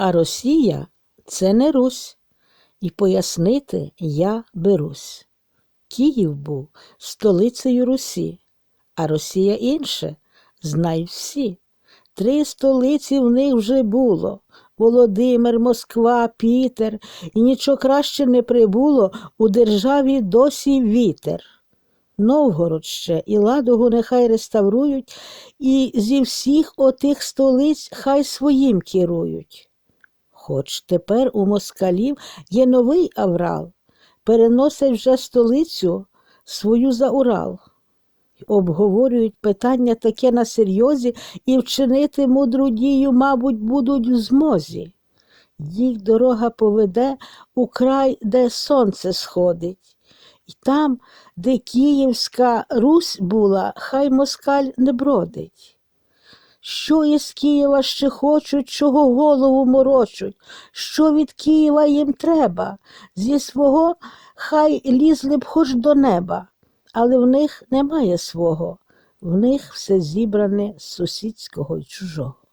А Росія це не Русь, і пояснити я берусь. Київ був столицею Русі, а Росія інше, знають всі. Три столиці в них вже було Володимир, Москва, Пітер, і нічого краще не прибуло у державі досі вітер. Новгород ще і Ладогу нехай реставрують, і зі всіх отих столиць хай своїм керують. Хоч тепер у москалів є новий аврал, переносять вже столицю свою за Урал. Обговорюють питання таке на серйозі і вчинити мудру дію, мабуть, будуть в змозі. Їх дорога поведе у край, де сонце сходить. І там, де Київська Русь була, хай москаль не бродить. Що із Києва ще хочуть, чого голову морочуть, що від Києва їм треба, зі свого хай лізли б хоч до неба, але в них немає свого, в них все зібране з сусідського й чужого.